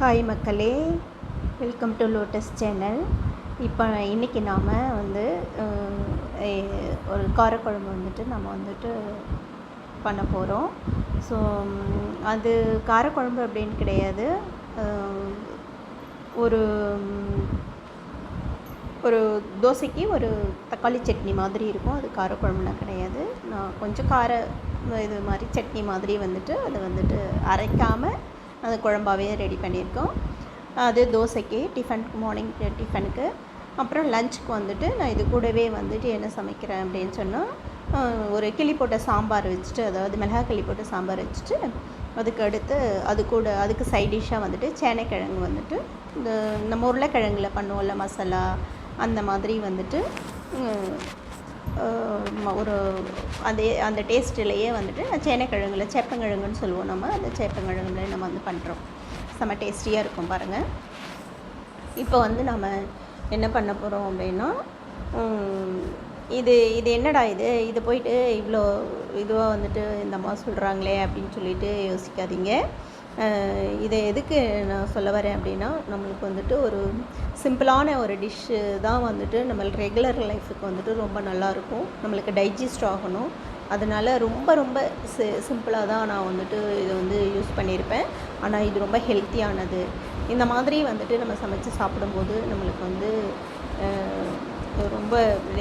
Hi மக்களே welcome to lotus channel. இப்போ இன்றைக்கி நாம் வந்து ஒரு காரக்குழம்பு வந்துட்டு நம்ம வந்துட்டு பண்ண போகிறோம் ஸோ அது காரக்குழம்பு அப்படின்னு கிடையாது. ஒரு ஒரு தோசைக்கு ஒரு தக்காளி சட்னி மாதிரி இருக்கும். அது காரக்குழம்புலாம் கிடையாது. நான் கொஞ்சம் கார இது மாதிரி சட்னி மாதிரி வந்துட்டு அதை வந்துட்டு அரைக்காமல் அது குழம்பாவே ரெடி பண்ணியிருக்கோம். அது தோசைக்கு டிஃபனுக்கு மார்னிங் டிஃபனுக்கு அப்புறம் லஞ்சுக்கு வந்துட்டு நான் இது கூடவே வந்துட்டு என்ன சமைக்கிறேன் அப்படின்னு சொன்னால் ஒரு கிளி போட்ட சாம்பார் வச்சுட்டு அதாவது மிளகா கிளி போட்ட சாம்பார் வச்சுட்டு அதுக்கு அடுத்து அது கூட அதுக்கு சைட் டிஷ்ஷாக வந்துட்டு சேனைக்கிழங்கு வந்துட்டு இந்த நம்ம உருளைக்கிழங்குல பண்ணுவோம்ல மசாலா அந்த மாதிரி வந்துட்டு ஒரு அதே அந்த டேஸ்ட்டிலேயே வந்துட்டு சேனைக்கிழங்குல சேப்பங்கிழங்குன்னு சொல்லுவோம் நம்ம. அந்த சேப்பங்கிழங்குல நம்ம வந்து பண்ணுறோம் செம்ம டேஸ்டியாக இருக்கும் பாருங்கள் இப்போ வந்து நம்ம என்ன பண்ண போகிறோம் அப்படின்னா இது இது என்னடா இது? இது போயிட்டு இவ்வளோ இதுவாக வந்துட்டு இந்த அம்மா சொல்கிறாங்களே அப்படின்னு சொல்லிட்டு யோசிக்காதீங்க. இதை எதுக்கு நான் சொல்ல வரேன் அப்படின்னா நம்மளுக்கு வந்துட்டு ஒரு சிம்பிளான ஒரு டிஷ்ஷு தான் வந்துட்டு நம்ம ரெகுலர் லைஃபுக்கு வந்துட்டு ரொம்ப நல்லாயிருக்கும். நம்மளுக்கு டைஜஸ்ட் ஆகணும். அதனால் ரொம்ப ரொம்ப சி சிம்பிளாக தான் நான் வந்துட்டு இதை வந்து யூஸ் பண்ணியிருப்பேன். ஆனால் இது ரொம்ப ஹெல்த்தியானது இந்த மாதிரி வந்துட்டு நம்ம சமைச்சு சாப்பிடும்போது நம்மளுக்கு வந்து ரொம்ப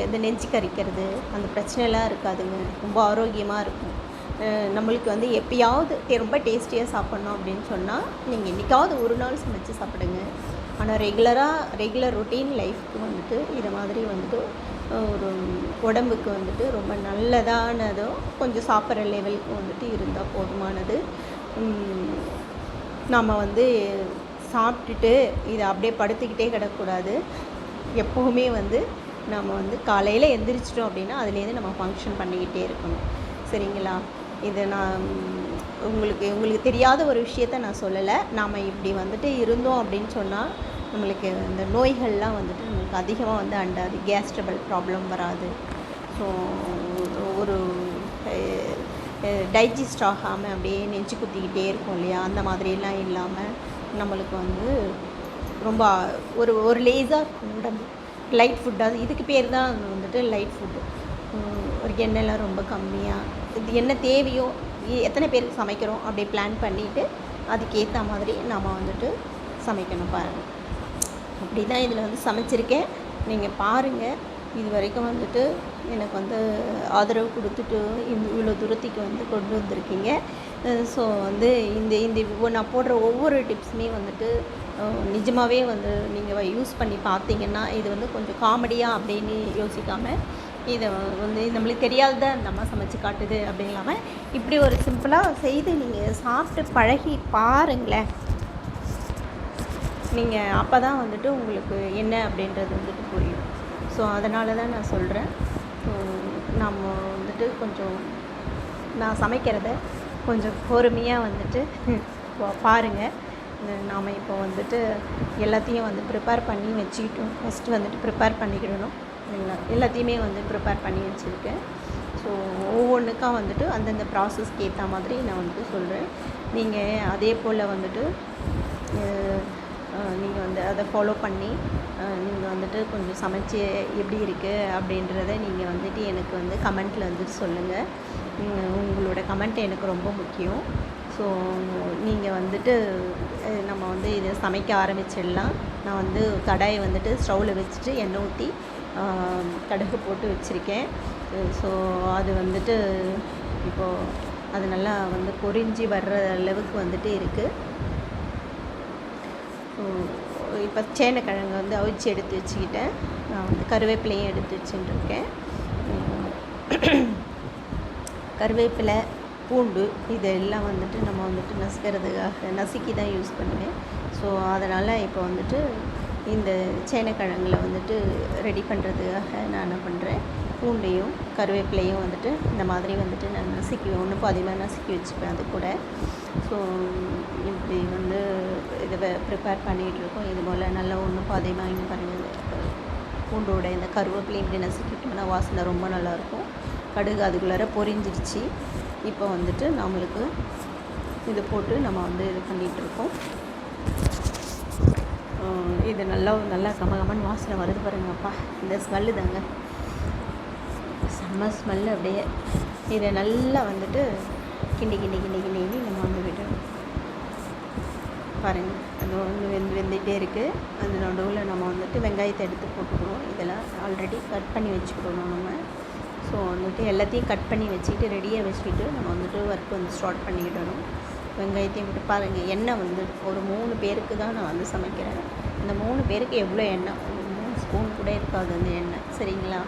இந்த நெஞ்சு கரிக்கிறது அந்த பிரச்சனைலாம் இருக்காதுங்க. ரொம்ப ஆரோக்கியமாக இருக்கும். நம்மளுக்கு வந்து எப்பயாவது ரொம்ப டேஸ்டியாக சாப்பிட்ணும் அப்படின்னு சொன்னால் நீங்கள் என்றைக்காவது ஒரு நாள் சமைச்சு சாப்பிடுங்க. ஆனால் ரெகுலராக ரெகுலர் ரொட்டீன் லைஃப்க்கு வந்துட்டு இது மாதிரி வந்துட்டு ஒரு உடம்புக்கு வந்துட்டு ரொம்ப நல்லதானதோ கொஞ்சம் சாப்பிட்ற லெவலுக்கு வந்துட்டு இருந்தால் போதுமானது. நம்ம வந்து சாப்பிட்டுட்டு இதை அப்படியே படுத்துக்கிட்டே கிடக்கூடாது எப்போவுமே வந்து நம்ம வந்து காலையில் எந்திரிச்சிட்டோம் அப்படின்னா அதுலேருந்து நம்ம ஃபங்க்ஷன் பண்ணிக்கிட்டே இருக்கணும். சரிங்களா? இது நான் உங்களுக்கு உங்களுக்கு தெரியாத ஒரு விஷயத்த நான் சொல்லலை. நாம் இப்படி வந்துட்டு இருந்தோம் அப்படின்னு சொன்னால் நம்மளுக்கு இந்த நோய்கள்லாம் வந்துட்டு நம்மளுக்கு அதிகமாக வந்து அண்டாது. கேஸ்ட்ரபிள் ப்ராப்ளம் வராது. ஸோ ஒரு டைஜஸ்ட் ஆகாமல் அப்படியே நெஞ்சு குத்திக்கிட்டே இருக்கும் இல்லையா? அந்த மாதிரிலாம் இல்லாமல் நம்மளுக்கு வந்து ரொம்ப ஒரு ஒரு லேஸாக இருக்கும் உடம்பு லைட் ஃபுட்டாக இதுக்கு பேர் தான் வந்துட்டு லைட் ஃபுட்டு ஒரு எண்ணெய்லாம் ரொம்ப கம்மியாக இது என்ன தேவையோ எ- எத்தனை பேருக்கு சமைக்கிறோம் அப்படி பிளான் பண்ணிவிட்டு அதுக்கேற்ற மாதிரி நாம் வந்துட்டு சமைக்கணும் பாருங்கள் அப்படி தான் இதில் வந்து சமைச்சிருக்கேன். நீங்கள் பாருங்கள் இது வரைக்கும் வந்துட்டு எனக்கு வந்து ஆதரவு கொடுத்துட்டு இவ்வளோ தூரத்துக்கு வந்து கொண்டு வந்திருக்கீங்க. ஸோ வந்து இந்த இந்த நான் போடுற ஒவ்வொரு டிப்ஸுமே வந்துட்டு நிஜமாகவே வந்து நீங்கள் யூஸ் பண்ணி பார்த்தீங்கன்னா இது வந்து கொஞ்சம் காமெடியாக அப்படின்னு யோசிக்காமல் இதை வந்து நம்மளுக்கு தெரியாததை அந்த அம்மா சமைச்சு காட்டுது அப்படின்னு இல்லாமல் இப்படி ஒரு சிம்பிளாக செய்து நீங்கள் சாப்பிட்டு பழகி பாருங்களேன். நீங்கள் அப்போ தான் வந்துட்டு உங்களுக்கு என்ன அப்படின்றது வந்துட்டு புரியும். ஸோ அதனால தான் நான் சொல்கிறேன் நம்ம வந்துட்டு கொஞ்சம் நான் சமைக்கிறத கொஞ்சம் பொறுமையாக வந்துட்டு பாருங்கள் நாம் இப்போ வந்துட்டு எல்லாத்தையும் வந்து ப்ரிப்பேர் பண்ணி வச்சுக்கிட்டோம். ஃபஸ்ட்டு வந்துட்டு ப்ரிப்பேர் பண்ணிக்கிடணும். எல்லா எல்லாத்தையுமே வந்து ப்ரிப்பேர் பண்ணி வச்சுருக்கேன். ஸோ ஒவ்வொன்றுக்கா வந்துட்டு அந்தந்த ப்ராசஸ்க்கு ஏற்ற மாதிரி நான் வந்துட்டு சொல்கிறேன் நீங்கள் அதே போல் வந்துட்டு நீங்கள் வந்து அதை ஃபாலோ பண்ணி நீங்கள் வந்துட்டு கொஞ்சம் சமைச்சு எப்படி இருக்குது அப்படின்றத நீங்கள் வந்துட்டு எனக்கு வந்து கமெண்ட்டில் வந்துட்டு சொல்லுங்கள் உங்களோட கமெண்ட் எனக்கு ரொம்ப முக்கியம். ஸோ நீங்கள் வந்துட்டு நம்ம வந்து இதை சமைக்க ஆரம்பிச்சிடலாம். நான் வந்து கடாயை வந்துட்டு ஸ்டவ்வில் வச்சுட்டு எண்ணெய் ஊற்றி கடுகு போட்டு வச்சுருக்கேன். ஸோ அது வந்துட்டு இப்போது அது நல்லா வந்து பொறிஞ்சி வர்ற அளவுக்கு வந்துட்டு இருக்குது இப்போ சேனைக்கிழங்கு வந்து அவிச்சு எடுத்து வச்சுக்கிட்டேன். நான் வந்து கருவேப்பிலையும் எடுத்து வச்சுட்டுருக்கேன். கருவேப்பிலை பூண்டு இதெல்லாம் வந்துட்டு நம்ம வந்துட்டு நசுக்கிறதுக்காக நசுக்கி தான் யூஸ் பண்ணுவேன். ஸோ அதனால் இப்போ வந்துட்டு இந்த சேனைக்கிழங்குல வந்துட்டு ரெடி பண்ணுறதுக்காக நான் என்ன பண்ணுறேன் பூண்டையும் கருவேப்பிலையும் வந்துட்டு இந்த மாதிரி வந்துட்டு நான் நசுக்கி ஒன்று பாதிமாக நசுக்கி வச்சுப்பேன் அது கூட. ஸோ இப்படி வந்து இதை ப்ரிப்பேர் பண்ணிகிட்ருக்கோம் இது போல் நல்லா ஒன்று பாதிமாக இங்கே பாருங்கள் பூண்டோட இந்த கருவேப்பிலையும் இப்படி நசுக்கிட்டோம்னா வாசனை ரொம்ப நல்லாயிருக்கும் கடுகு அதுக்குள்ளார பொரிஞ்சிருச்சு. இப்போ வந்துட்டு நம்மளுக்கு இது போட்டு நம்ம வந்து இது பண்ணிகிட்ருக்கோம் இருக்கோம். இது நல்லா நல்லா கம கமன்னு வாசனை வருது பாருங்கப்பா. இந்த ஸ்மெல்லு தாங்க. செம்ம ஸ்மெல்லு அப்படியே. இதை நல்லா வந்துட்டு கிண்டி கிண்டி கிண்டி கிண்டி நம்ம வந்து விடணும் பாருங்கள் அது வந்து வெந்து வெந்துகிட்டே இருக்குது அந்த நடுவில் நம்ம வந்துட்டு வெங்காயத்தை எடுத்து போட்டுக்கணும் இதெல்லாம் ஆல்ரெடி கட் பண்ணி வச்சுக்கிடணும் நம்ம. ஸோ வந்துட்டு எல்லாத்தையும் கட் பண்ணி வச்சுக்கிட்டு ரெடியாக வச்சுக்கிட்டு நம்ம வந்துட்டு ஒர்க் வந்து ஸ்டார்ட் பண்ணிக்கிடணும் வெங்காயத்தையும் விட்டு பாருங்கள் எண்ணெய் வந்து ஒரு மூணு பேருக்கு தான் நான் வந்து சமைக்கிறேன். இந்த மூணு பேருக்கு எவ்வளோ எண்ணெய்? ஒரு மூணு ஸ்பூன் கூட இருக்காது அந்த எண்ணெய். சரிங்களா?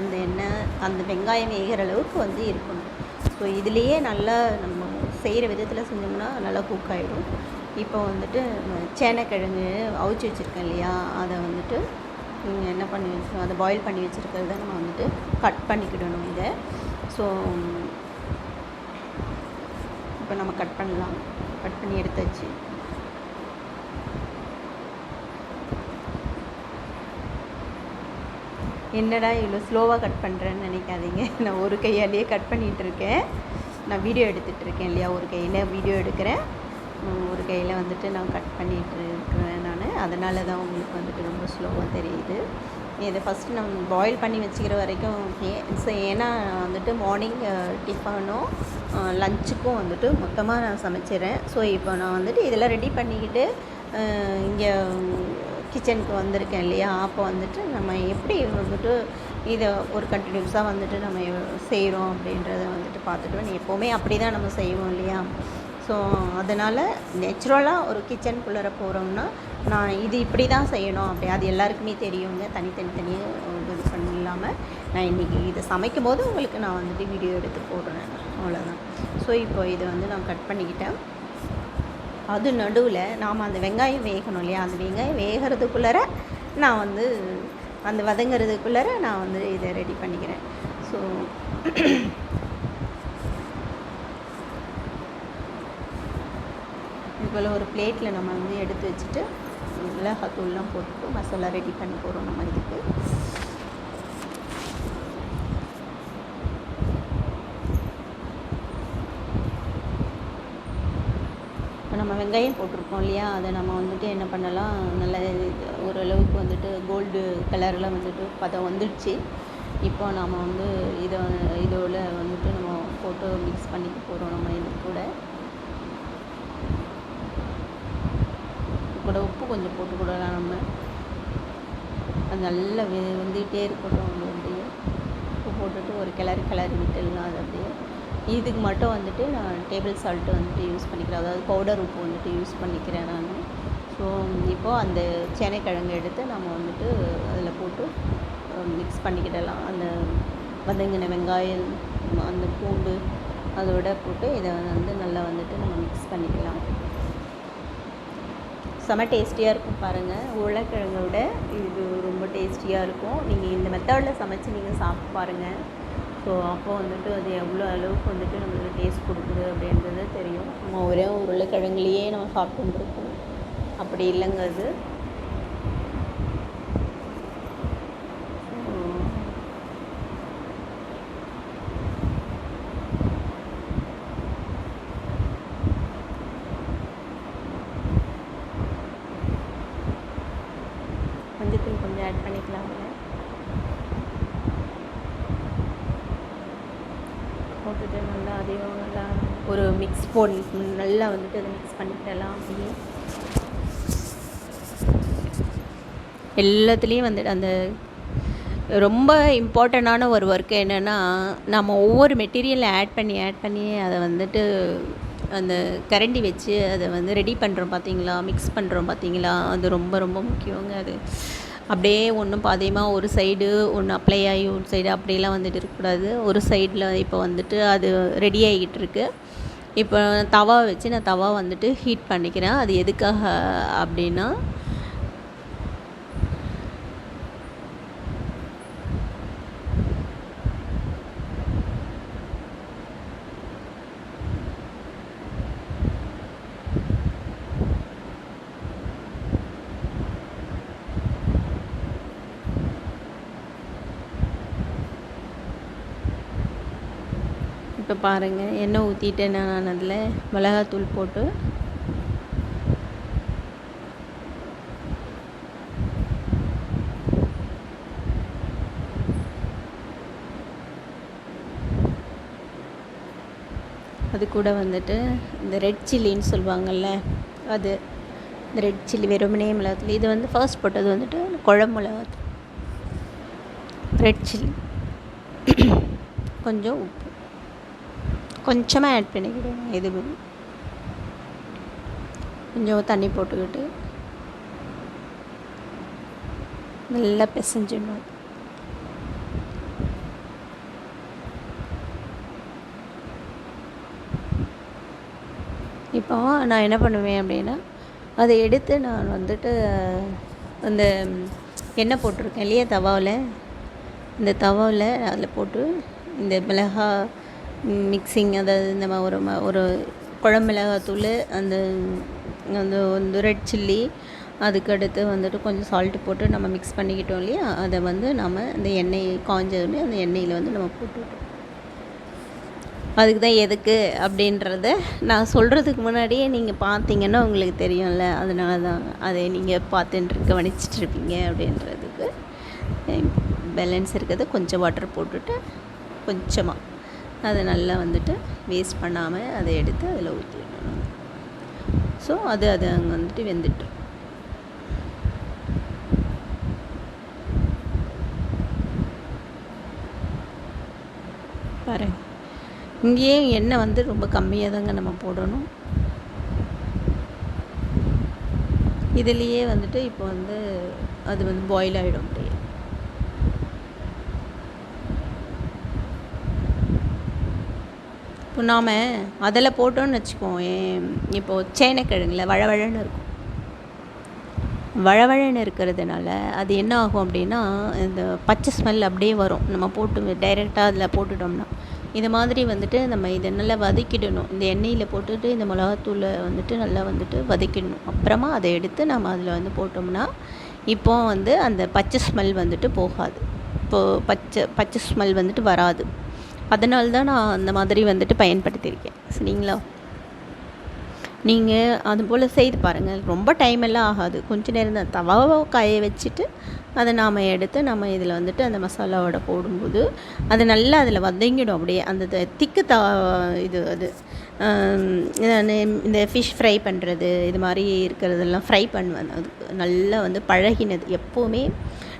அந்த எண்ணெய் அந்த வெங்காயம் வேகிற அளவுக்கு வந்து இருக்கணும். ஸோ இதுலேயே நல்லா நம்ம செய்கிற விதத்தில் செஞ்சோம்னா நல்லா குக் ஆகிடும் இப்போ வந்துட்டு சேனைக்கிழங்கு அவிச்சு வச்சுருக்கேன் இல்லையா? அதை வந்துட்டு நீங்கள் என்ன பண்ணி வச்சுருக்கோம் அதை பாயில் பண்ணி வச்சுருக்கிறத நம்ம வந்துட்டு கட் பண்ணிக்கிடணும் இதை. ஸோ இப்போ நம்ம கட் பண்ணலாம். கட் பண்ணி எடுத்தாச்சு. என்னடா இவ்வளோ ஸ்லோவாக கட் பண்ணுறேன்னு நினைக்காதீங்க. நான் ஒரு கையாலேயே கட் பண்ணிகிட்டு இருக்கேன் நான் வீடியோ எடுத்துகிட்டு இருக்கேன் இல்லையா? ஒரு கையில் வீடியோ எடுக்கிறேன். ஒரு கையில் வந்துட்டு நான் கட் பண்ணிகிட்டு இருக்கிறேன் நான். அதனால தான் உங்களுக்கு வந்துட்டு ரொம்ப ஸ்லோவாக தெரியுது. இதை ஃபஸ்ட்டு நம்ம பாயில் பண்ணி வச்சுக்கிற வரைக்கும் ஏ ஸோ ஏன்னா வந்துட்டு மார்னிங் டிஃபனும் லஞ்சுக்கும் வந்துட்டு மொத்தமாக நான் சமைச்சிடுறேன் ஸோ இப்போ நான் வந்துட்டு இதெல்லாம் ரெடி பண்ணிக்கிட்டு இங்கே கிச்சனுக்கு வந்திருக்கேன் இல்லையா? அப்போ வந்துட்டு நம்ம எப்படி வந்துட்டு இதை ஒரு கண்டினியூஸாக வந்துட்டு நம்ம செய்கிறோம் அப்படின்றத வந்துட்டு பார்த்துட்டு நீ எப்போவுமே அப்படி தான் நம்ம செய்வோம் இல்லையா? ஸோ அதனால் நேச்சுரலாக ஒரு கிச்சனுக்குள்ளே போகிறோம்னா நான் இது இப்படி தான் செய்யணும். அப்படி அது எல்லாருக்குமே தெரியுங்க. தனித்தனி தனியாக இது பண்ணில்லாமல் நான் இன்றைக்கி இதை சமைக்கும் போது உங்களுக்கு நான் வந்துட்டு வீடியோ எடுத்து போடுறேன். அவ்வளோதான் ஸோ இப்போ இதை வந்து நான் கட் பண்ணிக்கிட்டேன். அது நடுவில் நாம் அந்த வெங்காயம் வேகணும் இல்லையா? அந்த வெங்காயம் வேகிறதுக்குள்ளார நான் வந்து அந்த வதங்கிறதுக்குள்ளார நான் வந்து இதை ரெடி பண்ணிக்கிறேன். ஸோ இது போல் ஒரு பிளேட்டில் நம்ம வந்து எடுத்து வச்சுட்டு மிளகாத்தூள்லாம் போட்டுட்டு மசாலா ரெடி பண்ண போகிறோம் நம்ம இதுக்கு இப்போ நம்ம வெங்காயம் போட்டிருக்கோம் இல்லையா? அதை நம்ம வந்துட்டு என்ன பண்ணலாம்? நல்ல இது- ஓரளவுக்கு வந்துட்டு கோல்டு கலரில் வந்துட்டு பதம் வந்துடுச்சு இப்போ நாம் வந்து இதை இதோட வந்துட்டு நம்ம போட்டு மிக்ஸ் பண்ணிக்க போகிறோம் நம்ம இது கூட. கூட உப்பு கொஞ்சம் போட்டு கொடுக்கலாம் நம்ம. அது நல்லா வெ இருக்கட்டும் அப்படியே உப்பு போட்டுட்டு ஒரு கிளறி கிளறி விட்டுடலாம் அது அப்படியே. இதுக்கு மட்டும் வந்துட்டு நான் டேபிள் சால்ட்டு வந்துட்டு யூஸ் பண்ணிக்கிறேன். அதாவது பவுடர் உப்பு வந்துட்டு யூஸ் பண்ணிக்கிறேன் நான். ஸோ இப்போது அந்த சேனைக்கிழங்கு எடுத்து நம்ம வந்துட்டு அதில் போட்டு மிக்ஸ் பண்ணிக்கிடலாம். அந்த வதங்கின வெங்காயம் அந்த பூண்டு அதோட போட்டு இதை வந்து நல்லா வந்துட்டு நம்ம மிக்ஸ் பண்ணிக்கலாம். செம டேஸ்டியாக இருக்கும் பாருங்கள் உருளைக்கிழங்கோட விட இது ரொம்ப டேஸ்டியாக இருக்கும். நீங்கள் இந்த மெத்தடில் சமைச்சு நீங்கள் சாப்பிட்டு பாருங்கள் ஸோ அப்போ வந்துட்டு அது எவ்வளோ அளவுக்கு வந்துட்டு நம்மளுக்கு டேஸ்ட் கொடுக்குது அப்படின்றது தெரியும். நம்ம ஒரே உருளைக்கிழங்குலேயே நம்ம சாப்பிட்டுருக்கோம் அப்படி இல்லைங்க அது ஸோ மஞ்சத்தூள் கொஞ்சம் ஆட் பண்ணிக்கலாம் அதில் போட்டுட்டு நல்லா அதையும் நல்லா ஒரு மிக்ஸ் போடி நல்லா வந்துட்டு அதை மிக்ஸ் பண்ணிக்கிடலாம் அப்படியே எல்லாத்துலேயும் வந்துட்டு அந்த ரொம்ப இம்பார்ட்டண்ட்டான ஒரு ஒர்க் என்னென்னா நம்ம ஒவ்வொரு மெட்டீரியலை ஆட் பண்ணி ஆட் பண்ணி அதை வந்துட்டு அந்த கரண்டி வச்சு அதை வந்து ரெடி பண்ணுறோம் பார்த்தீங்களா மிக்ஸ் பண்ணுறோம் பார்த்தீங்களா அது ரொம்ப ரொம்ப முக்கியங்க அது. அப்படியே ஒன்றும் பாதியமாக ஒரு சைடு ஒன்று அப்ளை ஆகி ஒரு சைடு அப்படியெல்லாம் வந்துட்டு இருக்கக்கூடாது. ஒரு சைடில் இப்போ வந்துட்டு அது ரெடி ஆகிட்டு இருக்குது இப்போ தவா வச்சு நான் தவா வந்துட்டு ஹீட் பண்ணிக்கிறேன். அது எதுக்காக அப்படின்னா இப்போ பாருங்கள் எண்ணெய் ஊற்றிட்டேன் நான் அதில் மிளகாத்தூள் போட்டு அது கூட வந்துட்டு இந்த ரெட் சில்லின்னு சொல்லுவாங்கள்ல அது. இந்த ரெட் சில்லி வெறுமனே மிளகாத்தூள். இது வந்து ஃபர்ஸ்ட் போட்டது வந்துட்டு குழம்பு மிளகாத்தூள். Red chilli. கொஞ்சம் உப்பு. கொஞ்சமாக ஆட் பண்ணிக்கிடுவேன் இது கொஞ்சம் தண்ணி போட்டுக்கிட்டு நல்லா பிசைஞ்சிடணும். இப்போ நான் என்ன பண்ணுவேன் அப்படின்னா அதை எடுத்து நான் வந்துட்டு அந்த எண்ணெய் போட்டிருக்கேன் இல்லையா தவாவில்? இந்த தவாவில் அதில் போட்டு இந்த மிளகா மிக்சிங் அதாவது இந்த மாதிரி ஒரு ம- ஒரு குழம்பிளகாத்தூள் அந்த அந்த வந்து ரெட் சில்லி அதுக்கு அடுத்து வந்துட்டு கொஞ்சம் சால்ட்டு போட்டு நம்ம மிக்ஸ் பண்ணிக்கிட்டோம் இல்லையா? அதை வந்து நம்ம அந்த எண்ணெய் காஞ்சோடனே அந்த எண்ணெயில் வந்து நம்ம போட்டுவிட்டோம் அதுக்கு தான் எதுக்கு அப்படின்றத நான் சொல்கிறதுக்கு முன்னாடியே நீங்கள் பார்த்தீங்கன்னா உங்களுக்கு தெரியும்ல. அதனால தான் அதை நீங்கள் பார்த்துட்டு கவனிச்சிட்டு இருப்பீங்க அப்படின்றதுக்கு. பேலன்ஸ் இருக்கிறத கொஞ்சம் வாட்டர் போட்டுட்டு கொஞ்சமாக அதை நல்லா வந்துட்டு வேஸ்ட் பண்ணாமல் அதை எடுத்து அதில் ஊற்றிடணும் ஸோ அது அது அங்கே வந்துட்டு வெந்துட்டு. பாருங்க. இங்கேயே எண்ணெய் வந்து ரொம்ப கம்மியாக தாங்க நம்ம போடணும். இதுலேயே வந்துட்டு இப்போ வந்து அது வந்து பாயில் ஆகிடும் அப்படியே. இப்போ நாம் அதில் போட்டோம்னு வச்சுக்கோங்க இப்போது சேனைக்கிழங்குல வழவழன்னு இருக்கும். வழவழன்னு இருக்கிறதுனால அது என்ன ஆகும் அப்படின்னா இந்த பச்சை ஸ்மெல் அப்படியே வரும். நம்ம போட்டு டைரெக்டாக அதில் போட்டுட்டோம்னா. இது மாதிரி வந்துட்டு நம்ம இதை நல்லா வதக்கிடணும். இந்த எண்ணெயில் போட்டுட்டு இந்த மிளகாத்தூளை வந்துட்டு நல்லா வந்துட்டு வதக்கிடணும். அப்புறமா அதை எடுத்து நம்ம அதில் வந்து போட்டோம்னா இப்போ வந்து அந்த பச்சை ஸ்மெல் வந்துட்டு போகாது. இப்போது பச்சை பச்சை ஸ்மெல் வந்துட்டு வராது. அதனால தான் நான் அந்த மாதிரி வந்துட்டு பயன்படுத்தியிருக்கேன். சரிங்களா? நீங்கள் அது போல் செய்து பாருங்கள். ரொம்ப டைம் எல்லாம் ஆகாது. கொஞ்ச நேரம் தான். தவாவை காய வச்சுட்டு அதை நாம் எடுத்து நம்ம இதில் வந்துட்டு அந்த மசாலாவோட போடும்போது அது நல்லா அதில் வதங்கிடும். அப்படியே அந்த திக்கு த இது அது இந்த ஃபிஷ் ஃப்ரை பண்ணுறது இது மாதிரி இருக்கிறதெல்லாம் ஃப்ரை பண்ணுவேன். அதுக்கு நல்லா வந்து பழகினது. எப்போவுமே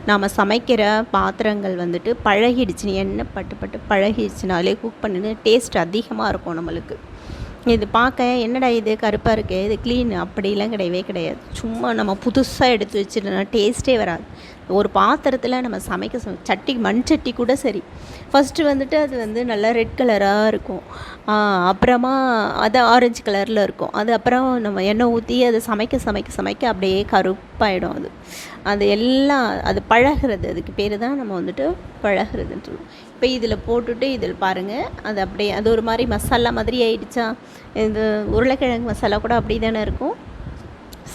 நாம் சமைக்கிற பாத்திரங்கள் வந்துட்டு பழகிடுச்சு எண்ணெய் பட்டு பட்டு பழகிடுச்சுனாலே குக் பண்ணின டேஸ்ட் அதிகமாக இருக்கும் நம்மளுக்கு. இது பார்க்க என்னடா இது? கருப்பாக இருக்குது இது க்ளீன் அப்படிலாம் கிடையவே கிடையாது. சும்மா நம்ம புதுசாக எடுத்து வச்சுட்டோம்னா டேஸ்ட்டே வராது. ஒரு பாத்திரத்தில் நம்ம சமைக்க சட்டி மண் சட்டி கூட சரி. ஃபஸ்ட்டு வந்துட்டு அது வந்து நல்லா ரெட் கலராக இருக்கும். அப்புறமா அது ஆரஞ்சு கலரில் இருக்கும். அது அப்புறம் நம்ம எண்ணெய் ஊற்றி அதை சமைக்க சமைக்க சமைக்க அப்படியே கருப்பாயிடும் அது. அது எல்லாம் அது பழகிறது. அதுக்கு பேர் தான் நம்ம வந்துட்டு பழகிறதுன்னு சொல்லுவோம் இப்போ இதில் போட்டுட்டு இதில் பாருங்கள் அது அப்படியே அது ஒரு மாதிரி மசாலா மாதிரி ஆயிடுச்சா? இது உருளைக்கிழங்கு மசாலா கூட அப்படி தானே இருக்கும்.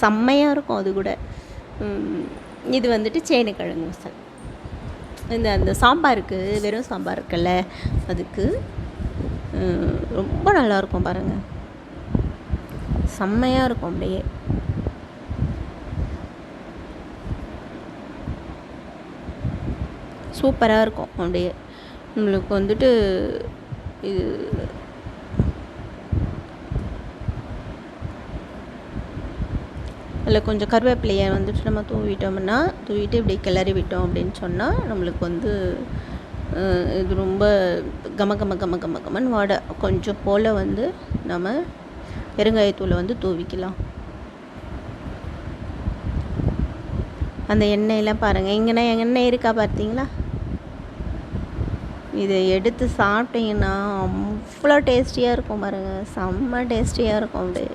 செம்மையாக இருக்கும் அது கூட. இது வந்துட்டு சேனைக்கிழங்கு மசாலா இந்த அந்த சாம்பாருக்கு வெறும் சாம்பார் இருக்குல்ல அதுக்கு ரொம்ப நல்லாயிருக்கும் பாருங்கள் செம்மையாக இருக்கும் அப்படியே. சூப்பராக இருக்கும் அப்படியே. நம்மளுக்கு வந்துட்டு இது அதில் கொஞ்சம் கருவேப்பிலையை வந்துட்டு நம்ம தூவிட்டோம்னா தூவிட்டு இப்படி கிளறி விட்டோம் அப்படின்னு சொன்னால் நம்மளுக்கு வந்து இது ரொம்ப கம கம கம கம கமன் வாட. கொஞ்சம் போல் வந்து நம்ம பெருங்காயத்தூளை வந்து தூவிக்கலாம். அந்த எண்ணெயெல்லாம் பாருங்கள் இங்கேனா எண்ணெய் இருக்கா பார்த்தீங்களா? இதை எடுத்து சாப்பிட்டீங்கன்னா அவ்வளோ டேஸ்டியாக இருக்கும் பாருங்கள் செம்ம டேஸ்டியாக இருக்கும் அப்படியே.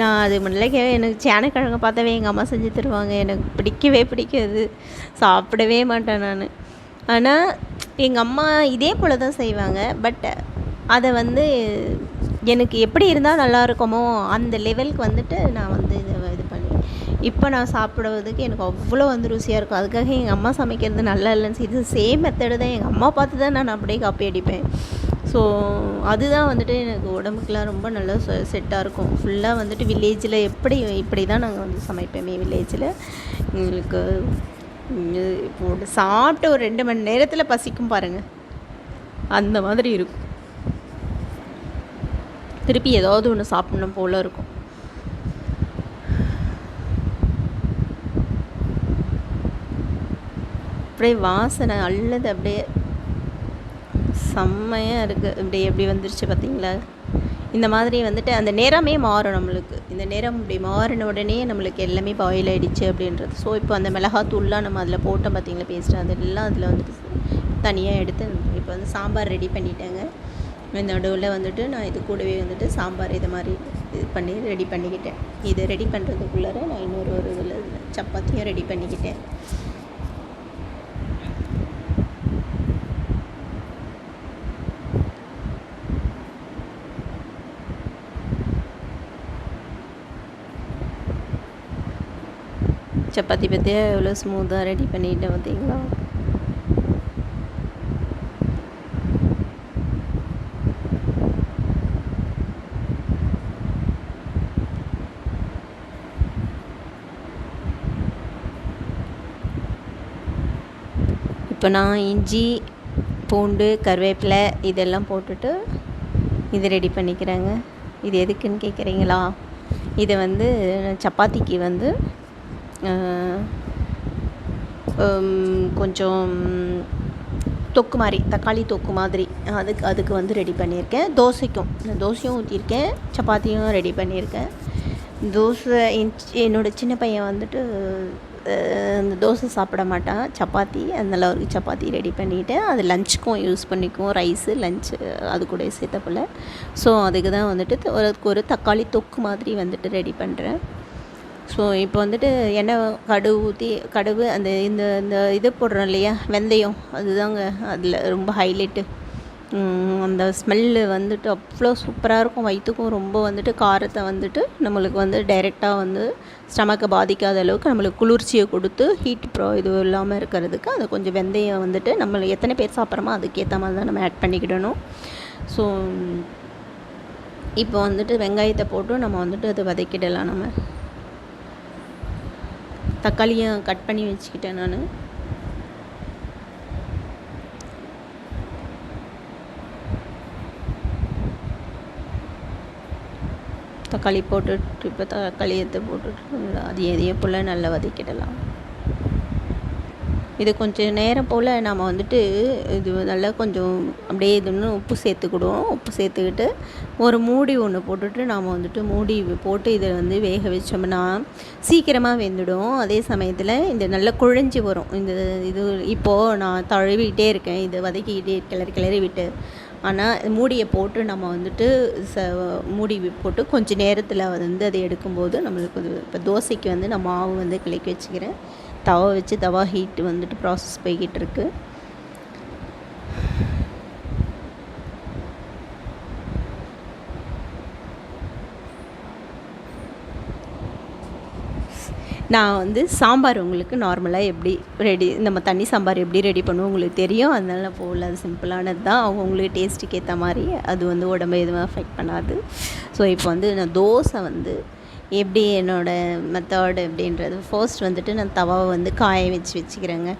நான் அது முன்னாடியே எனக்கு சேனக்கிழங்கு பார்த்தாவே எங்கள் அம்மா செஞ்சு தருவாங்க. எனக்கு பிடிக்கவே பிடிக்காது. சாப்பிடவே மாட்டேன் நான். ஆனால் எங்கள் அம்மா இதே போல் தான் செய்வாங்க. பட் அதை வந்து எனக்கு எப்படி இருந்தால் நல்லா இருக்குமோ அந்த லெவலுக்கு வந்துட்டு நான் வந்து இதை இது பண்ணி இப்போ நான் சாப்பிடுவதுக்கு எனக்கு அவ்வளோ வந்து ருசியாக இருக்கும். அதுக்காக எங்கள் அம்மா சமைக்கிறது நல்லா இல்லைன்னு இது சேம் மெத்தடு தான். எங்கள் அம்மா பார்த்து தான் நான் அப்படியே காப்பி அடிப்பேன். ஸோ அதுதான் வந்துட்டு எனக்கு உடம்புக்குலாம் ரொம்ப நல்லா செட்டாக இருக்கும். ஃபுல்லாக வந்துட்டு வில்லேஜில் எப்படி இப்படி தான் நாங்கள் வந்து சமைப்போமே வில்லேஜில் எங்களுக்கு இது போட்டு சாப்பிட்டு ஒரு ரெண்டு மணி நேரத்தில் பசிக்கும் பாருங்கள் அந்த மாதிரி இருக்கும். திருப்பி ஏதாவது ஒன்று சாப்பிட்ணும் போல் இருக்கும். அப்படியே வாசனை அல்லது அப்படியே. செம்மையாக இருக்குது இப்படி எப்படி வந்துருச்சு பார்த்தீங்களா இந்த மாதிரி வந்துட்டு அந்த நேரமே மாறும் நம்மளுக்கு. இந்த நேரம் இப்படி மாறின உடனே நம்மளுக்கு எல்லாமே பாயில் ஆகிடுச்சு அப்படின்றது. ஸோ இப்போ அந்த மிளகாத்தூள்லாம் நம்ம அதில் போட்டோம் பார்த்தீங்களா பேஸ்ட்டு அதெல்லாம் அதில் வந்துட்டு தனியாக எடுத்து இப்போ வந்து சாம்பார் ரெடி பண்ணிட்டேங்க. நடுவில் வந்துட்டு நான் இது கூடவே வந்துட்டு சாம்பார் இது மாதிரி இது பண்ணி ரெடி பண்ணிக்கிட்டேன். இது ரெடி பண்ணுறதுக்குள்ளார நான் இன்னொரு ஒரு இதில் சப்பாத்தியும் ரெடி பண்ணிக்கிட்டேன். சப்பாத்தி பற்றியா எவ்வளோ ஸ்மூத்தாக ரெடி பண்ணிட்டேன் பார்த்தீங்களா இப்போ நான் இஞ்சி பூண்டு கருவேப்பிலை இதெல்லாம் போட்டுட்டு இது ரெடி பண்ணிக்கிறேங்க. இது எதுக்குன்னு கேட்குறீங்களா? இதை வந்து சப்பாத்திக்கு வந்து கொஞ்சம் தொக்கு மாதிரி தக்காளி தொக்கு மாதிரி அதுக்கு அதுக்கு வந்து ரெடி பண்ணியிருக்கேன். தோசைக்கும் தோசையும் ஊற்றியிருக்கேன் சப்பாத்தியும் ரெடி பண்ணியிருக்கேன். தோசை என்னோடய சின்ன பையன் வந்துட்டு அந்த தோசை சாப்பிட மாட்டான் சப்பாத்தி அதனால் அவருக்கு சப்பாத்தி ரெடி பண்ணிவிட்டேன் அது லஞ்சுக்கும் யூஸ் பண்ணிக்குவோம். ரைஸு லஞ்சு அது கூட சேர்த்தப்பில். ஸோ அதுக்கு தான் வந்துட்டு ஒரு ஒரு தக்காளி தொக்கு மாதிரி வந்துட்டு ரெடி பண்ணுறேன் ஸோ இப்போ வந்துட்டு எண்ணெய் கடுகு ஊற்றி கடுகு அந்த இந்த இந்த இது போடுறோம் இல்லையா? வெந்தயம். அதுதாங்க அதில் ரொம்ப ஹைலைட்டு அந்த ஸ்மெல்லு வந்துட்டு அவ்வளோ சூப்பராக இருக்கும். வயிற்றுக்கும் ரொம்ப வந்துட்டு காரத்தை வந்துட்டு நம்மளுக்கு வந்து டைரெக்டாக வந்து ஸ்டமக்கை பாதிக்காத அளவுக்கு நம்மளுக்கு குளிர்ச்சியை கொடுத்து ஹீட் ப்ரோ இது இல்லாமல் இருக்கிறதுக்கு அது கொஞ்சம் வெந்தயம் வந்துட்டு நம்ம எத்தனை பேர் சாப்பிட்றோமோ அதுக்கேற்ற மாதிரி தான் நம்ம ஆட் பண்ணிக்கிடணும். ஸோ இப்போ வந்துட்டு வெங்காயத்தை போட்டு நம்ம வந்துட்டு அதை வதக்கிடலாம் நம்ம. தக்காளியும் கட் பண்ணி வச்சுக்கிட்டேன் நான். தக்காளி போட்டுட்டு இப்போ தக்காளி எடுத்து போட்டுட்டு அது எதையும் போல் நல்லா வதக்கிடலாம். இது கொஞ்சம் நேரம் போல் நம்ம வந்துட்டு இது நல்லா கொஞ்சம் அப்படியே இதுன்னு உப்பு சேர்த்துக்கிடுவோம். உப்பு சேர்த்துக்கிட்டு ஒரு மூடி ஒன்று போட்டுட்டு நாம் வந்துட்டு மூடி போட்டு இதை வந்து வேக வச்சோம்னா சீக்கிரமாக வெந்துடும். அதே சமயத்தில் இந்த நல்லா குழஞ்சி வரும். இந்த இது இப்போது நான் தழுவிக்கிட்டே இருக்கேன். இதை வதக்கிக்கிட்டே கிளறி கிளறி விட்டு. ஆனால் மூடியை போட்டு நம்ம வந்துட்டு ச மூடி போட்டு கொஞ்சம் நேரத்தில் வந்து அதை எடுக்கும்போது நம்மளுக்கு இப்போ தோசைக்கு வந்து நான் மாவு வந்து கிளக்கி வச்சுக்கிறேன். தவா வச்சு தவா ஹீட் வந்துட்டு ப்ராசஸ் போய்கிட்டு இருக்குது நான் வந்து சாம்பார் உங்களுக்கு நார்மலாக எப்படி ரெடி நம்ம தண்ணி சாம்பார் எப்படி ரெடி பண்ணுவோம் உங்களுக்கு தெரியும். அதனால நான் போகல. அது சிம்பிளானது தான் அவங்க உங்களுக்கு டேஸ்ட்டுக்கு ஏற்ற மாதிரி அது வந்து உடம்பு எதுவும் அஃபெக்ட் பண்ணாது. ஸோ இப்போ வந்து நான் தோசை வந்து எப்படி என்னோடய மெத்தட் அப்படின்றது ஃபர்ஸ்ட் வந்துட்டு நான் தவாவை வந்து காய வச்சு வச்சுக்கிறேங்க.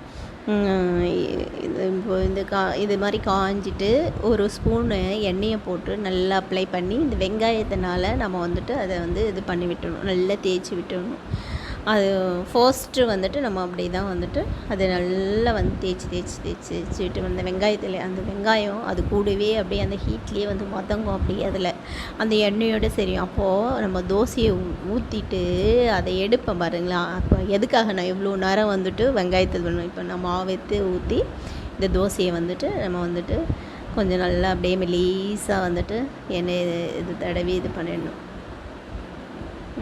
இது இப்போ இந்த கா இது மாதிரி காஞ்சிட்டு ஒரு ஸ்பூனு எண்ணெயை போட்டு நல்லா அப்ளை பண்ணி இந்த வெங்காயத்தினால நம்ம வந்துட்டு அதை வந்து இது பண்ணி விட்டணும் நல்லா தேய்ச்சி விட்டுடணும் அது ஃபர்ஸ்ட்டு வந்துட்டு நம்ம அப்படி தான் வந்துட்டு அதை நல்லா வந்து தேய்ச்சி தேய்ச்சி தேய்ச்சி தேய்ச்சிட்டு அந்த வெங்காயத்தில் அந்த வெங்காயம் அது கூடவே அப்படியே அந்த ஹீட்லேயே வந்து வதங்கும் அப்படியே அதில். அந்த எண்ணெயோடு சரி அப்போது நம்ம தோசையை ஊற்றிட்டு அதை எடுப்பேன் பாருங்களா. அப்போ எதுக்காக நான் இவ்வளோ நேரம் வந்துட்டு வெங்காயத்தை பண்ணணும் இப்போ நான் மாவெத்து ஊற்றி இந்த தோசையை வந்துட்டு நம்ம வந்துட்டு கொஞ்சம் நல்லா அப்படியே மெலீஸாக வந்துட்டு எண்ணெய் இது தடவி இது பண்ணிடணும்.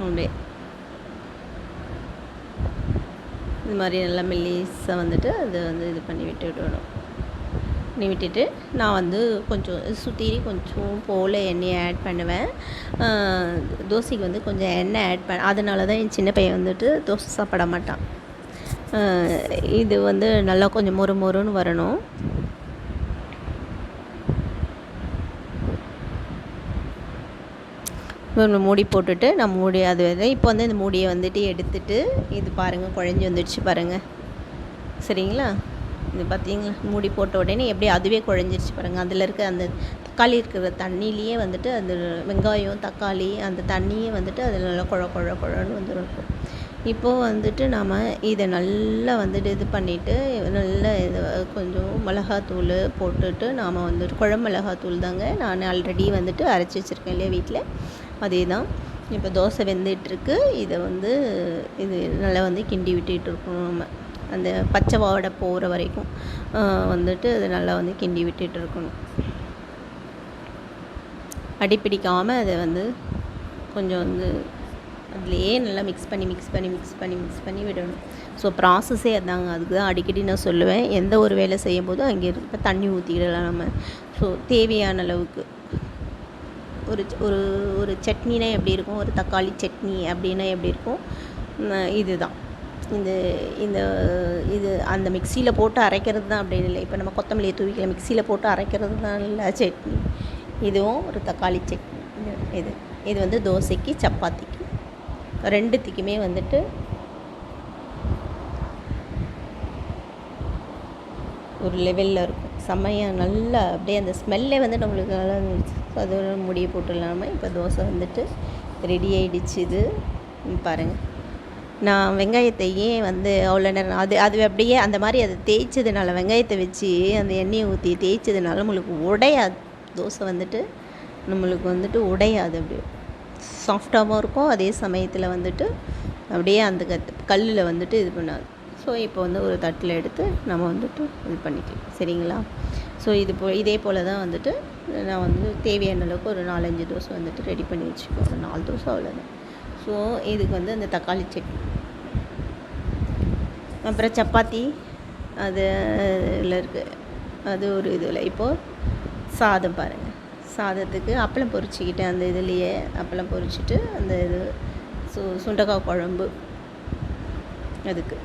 அப்படியே. இது மாதிரி நல்லா மெல்லிஸாக வந்துட்டு அது வந்து இது பண்ணி விட்டு விடணும். பண்ணி விட்டுட்டு நான் வந்து கொஞ்சம் சுற்றி கொஞ்சம் போல் எண்ணெயை ஆட் பண்ணுவேன். தோசைக்கு வந்து கொஞ்சம் எண்ணெய் ஆட் பண்ண அதனால தான் என் சின்ன பையன் வந்துட்டு தோசை சாப்பிட மாட்டான். இது வந்து நல்லா கொஞ்சம் மொறு மொறுன்னு வரணும். மூடி போட்டுட்டு நான் மூடி அது இப்போ வந்து இந்த மூடியை வந்துட்டு எடுத்துட்டு இது பாருங்கள் குழஞ்சி வந்துடுச்சு பாருங்கள் சரிங்களா? இது பார்த்தீங்களா மூடி போட்ட உடனே எப்படி அதுவே குழஞ்சிருச்சு பாருங்கள் அதில் இருக்க அந்த தக்காளி இருக்கிற தண்ணியிலேயே வந்துட்டு அந்த வெங்காயம் தக்காளி அந்த தண்ணியே வந்துட்டு அதில் நல்லா குழ குழ குழன்னு வந்துருக்கும். இப்போது வந்துட்டு நாம் இதை நல்லா வந்துட்டு இது பண்ணிவிட்டு நல்லா இது கொஞ்சம் மிளகாத்தூள் போட்டுட்டு நாம் வந்துட்டு குழம்பு மிளகாத்தூள் தாங்க நான் ஆல்ரெடி வந்துட்டு அரைச்சி வச்சுருக்கேன் இல்லையா வீட்டில் அதே தான் இப்போ தோசை வெந்துட்டுருக்கு. இதை வந்து இது நல்லா வந்து கிண்டி விட்டுட்டு இருக்கணும் நம்ம. அந்த பச்சை வாடை போகிற வரைக்கும் வந்துட்டு அது நல்லா வந்து கிண்டி விட்டுட்டு இருக்கணும் அடிப்பிடிக்காமல் அதை வந்து கொஞ்சம் வந்து அதுலேயே நல்லா மிக்ஸ் பண்ணி மிக்ஸ் பண்ணி மிக்ஸ் பண்ணி மிக்ஸ் பண்ணி விடணும். ஸோ ப்ராசஸே அதாங்க. அதுக்கு தான் அடிக்கடி நான் சொல்லுவேன். எந்த ஒரு வேலை செய்யும் போதும் அங்கே இருக்க தண்ணி ஊற்றிக்கிடலாம் நம்ம. ஸோ தேவையான அளவுக்கு. ஒரு ஒரு ஒரு சட்னினா எப்படி இருக்கும்? ஒரு தக்காளி சட்னி அப்படின்னா எப்படி இருக்கும்? இதுதான். இந்த இந்த இது அந்த மிக்சியில் போட்டு அரைக்கிறது தான் அப்படின்னு இல்லை. இப்போ நம்ம கொத்தமல்லியை தூவிக்கல மிக்சியில் போட்டு அரைக்கிறது தான் இல்லை சட்னி. இதுவும் ஒரு தக்காளி சட்னி. இது இது வந்து தோசைக்கு சப்பாத்திக்கு. ரெண்டுத்துக்குமே வந்துட்டு ஒரு லெவலில் இருக்கும். செம்மையாக நல்லா அப்படியே அந்த ஸ்மெல்லே வந்து நம்மளுக்கு நல்லா இருந்துச்சு. அதோட முடிய போட்டுடலாமல் இப்போ தோசை வந்துட்டு ரெடி ஆகிடுச்சு இது. பாருங்கள் நான் வெங்காயத்தை ஏன் வந்து அவ்வளோ நேரம் அது அது அப்படியே அந்த மாதிரி அதை தேய்ச்சதுனால வெங்காயத்தை வச்சு அந்த எண்ணெயை ஊற்றி தேய்ச்சதுனால நம்மளுக்கு உடையாது. தோசை வந்துட்டு நம்மளுக்கு வந்துட்டு உடையாது அப்படியே சாஃப்டாகவும் இருக்கும். அதே சமயத்தில் வந்துட்டு அப்படியே அந்த கத் கல்லில் வந்துட்டு இது பண்ணாது. ஸோ இப்போ வந்து ஒரு தட்டில் எடுத்து நம்ம வந்துட்டு இது பண்ணிக்கலாம். சரிங்களா? ஸோ இது போ இதே போல் தான் வந்துட்டு நான் வந்து தேவையான அளவுக்கு ஒரு நாலஞ்சு தோசை வந்துட்டு ரெடி பண்ணி வச்சுக்கோ ஒரு நாலு தோசை அவ்வளோதான் ஸோ இதுக்கு வந்து அந்த தக்காளி சட்னி. அப்புறம் சப்பாத்தி அது இதில் இருக்குது அது ஒரு இதில். இப்போது சாதம் பாருங்கள் சாதத்துக்கு அப்பளம் பொரிச்சிக்கிட்டேன் அந்த இதுலேயே அப்பளம் பொரிச்சிட்டு அந்த இது சு சுண்டக்காய் குழம்பு. அதுக்கு.